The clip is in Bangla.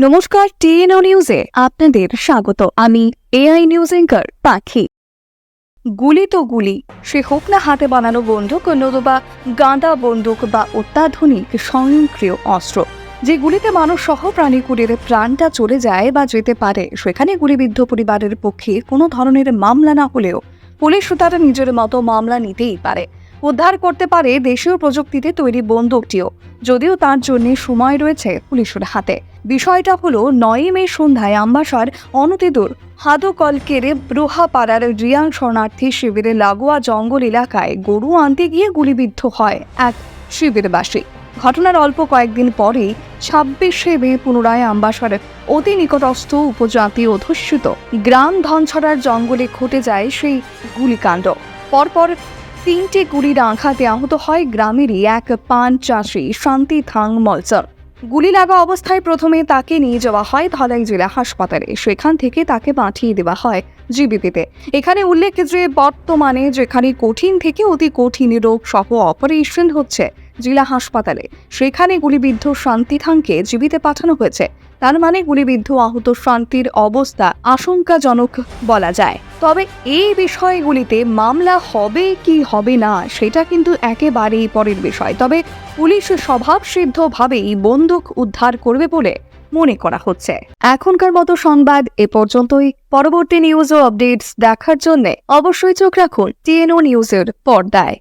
নমস্কার, টিএনও নিউজে আপনাদের স্বাগত। আমি এআই নিউজ এঙ্কার পাখি। গুলি তো গুলি, সে হোক না হাতে বানানো বন্দুক নতুবা গাঁদা বন্দুক বা অত্যাধুনিক স্বয়ংক্রিয় অস্ত্র। যে গুলিতে মানুষ সহ প্রাণী প্রাণীকুলের প্রাণটা চলে যায় বা যেতে পারে, সেখানে গুলিবিদ্ধ পরিবারের পক্ষে কোনো ধরনের মামলা না হলেও পুলিশ তারা নিজের মতো মামলা নিতেই পারে। উদ্ধার করতে পারে দেশীয় প্রযুক্তিতে তৈরি বন্দুকটিও, যদিও তার জন্য সময় রয়েছে পুলিশের হাতে। বিষয়টা হলো নয় মে সন্ধ্যায় আম্বাসার অনতিদূর হাদকলকেরে ব্রুহাপাড়ার রিয়াং শরণার্থী শিবিরে লাগোয়া জঙ্গল এলাকায় গরু আনতে গিয়ে গুলিবিদ্ধ হয় এক শিবিরবাসী। ঘটনার অল্প কয়েকদিন পরেই ছাব্বিশে মে পুনরায় আম্বাসার অতি নিকটস্থ উপজাতি অধ্যুষিত গ্রাম ধনছড়ার জঙ্গলে ঘটে যায় সেই গুলিকাণ্ড। পরপর তিনটে গুলির আঘাতে আহত হয় গ্রামেরই এক পান চাষি শান্তি থাং মলচর। গুলি লাগা অবস্থায় প্রথমে তাকে নিয়ে যাওয়া হয় ধলাই জেলা হাসপাতালে। সেখান থেকে তাকে পাঠিয়ে দেওয়া হয় জিবিপিতে। এখানে উল্লেখ যে বর্তমানে যেখানে কঠিন থেকে অতি কঠিন রোগ সহ অপারেশন হচ্ছে। জেলা হাসপাতালে। সেখানে গুলিবিদ্ধ শান্তিথাংকে জীবিতে পাঠানো হয়েছে। তার মানে গুলিবিদ্ধ আহত শান্তির অবস্থা আশঙ্কাজনক বলা যায়। তবে এই বিষয়গুলিতে মামলা হবে কি হবে না, সেটা কিন্তু একেবারেই পরের বিষয়। তবে পুলিশ স্বভাবসিদ্ধভাবেই বন্দুক উদ্ধার করবে বলে মনে করা হচ্ছে। এখনকার মতো সংবাদ এ পর্যন্তই। পরবর্তী নিউজ ও আপডেটস দেখার জন্য অবশ্যই চোখ রাখুন টিএনও নিউজের পর্দায়।